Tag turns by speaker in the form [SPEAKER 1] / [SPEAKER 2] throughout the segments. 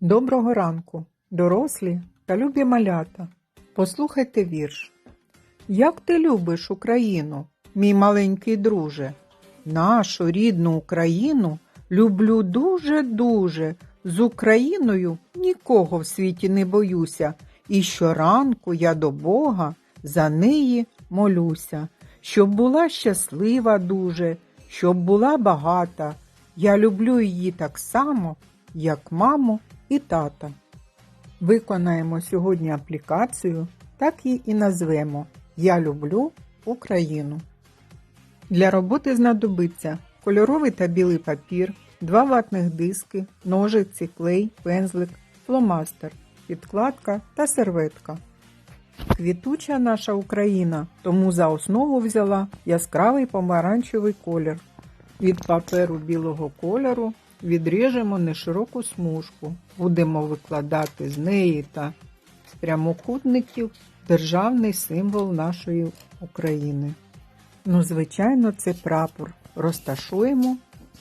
[SPEAKER 1] Доброго ранку, дорослі та любі малята. Послухайте вірш. Як ти любиш Україну, мій маленький друже? Нашу рідну Україну люблю дуже-дуже. З Україною нікого в світі не боюся, і щоранку я до Бога за неї молюся, щоб була щаслива дуже, щоб була багата. Я люблю її так само, як маму і тата. Виконаємо сьогодні аплікацію, так її і назвемо Я люблю Україну. Для роботи знадобиться кольоровий та білий папір, два ватних диски, ножиці, клей, пензлик, фломастер, підкладка та серветка. Квітуча наша Україна, тому за основу взяла яскравий помаранчевий колір. Від паперу білого кольору відріжемо нешироку смужку. Будемо викладати з неї та з прямокутників державний символ нашої України. Ну, звичайно, це прапор. Розташуємо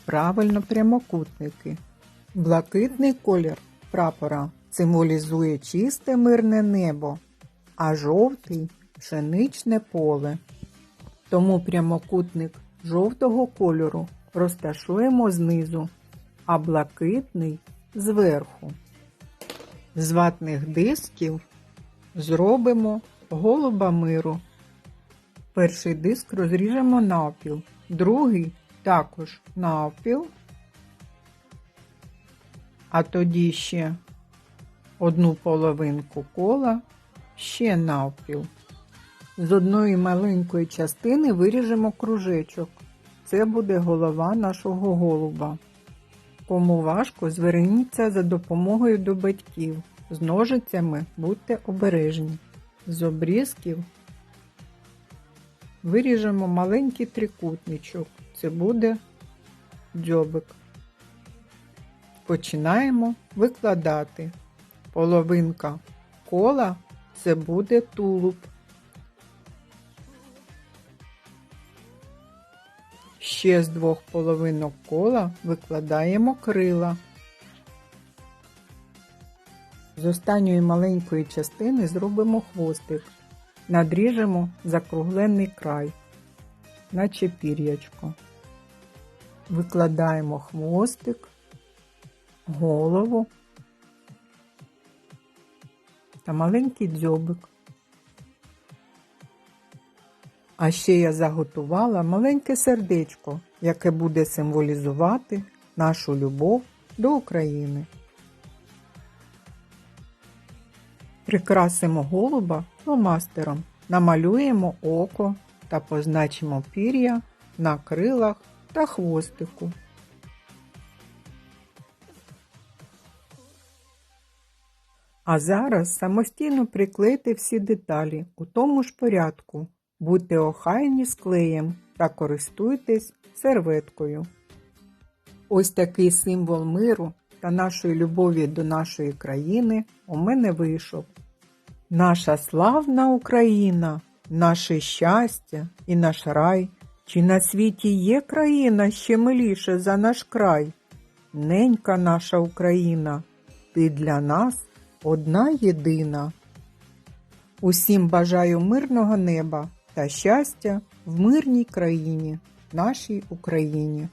[SPEAKER 1] правильно прямокутники. Блакитний колір прапора символізує чисте мирне небо, а жовтий пшеничне поле. Тому прямокутник жовтого кольору розташуємо знизу, а блакитний зверху. З ватних дисків зробимо голуба миру. Перший диск розріжемо навпіл, другий також навпіл, а тоді ще одну половинку кола, ще навпіл. З одної маленької частини виріжемо кружечок. Це буде голова нашого голуба. Кому важко, зверніться за допомогою до батьків. З ножицями будьте обережні. З обрізків виріжемо маленький трикутничок. Це буде дзьобик. Починаємо викладати. Половинка кола це буде тулуб. Ще з двох половинок кола викладаємо крила. З останньої маленької частини зробимо хвостик. Надріжемо закруглений край, наче пір'ячко. Викладаємо хвостик, голову та маленький дзьобик. А ще я заготувала маленьке сердечко, яке буде символізувати нашу любов до України. Прикрасимо голуба фломастером, намалюємо око та позначимо пір'я на крилах та хвостику. А зараз самостійно приклейте всі деталі у тому ж порядку. Будьте охайні з клеєм та користуйтесь серветкою. Ось такий символ миру та нашої любові до нашої країни у мене вийшов. Наша славна Україна, наше щастя і наш рай. Чи на світі є країна ще миліше за наш край? Ненька наша Україна, ти для нас одна єдина. Усім бажаю мирного неба та щастя в мирній країні, нашій Україні.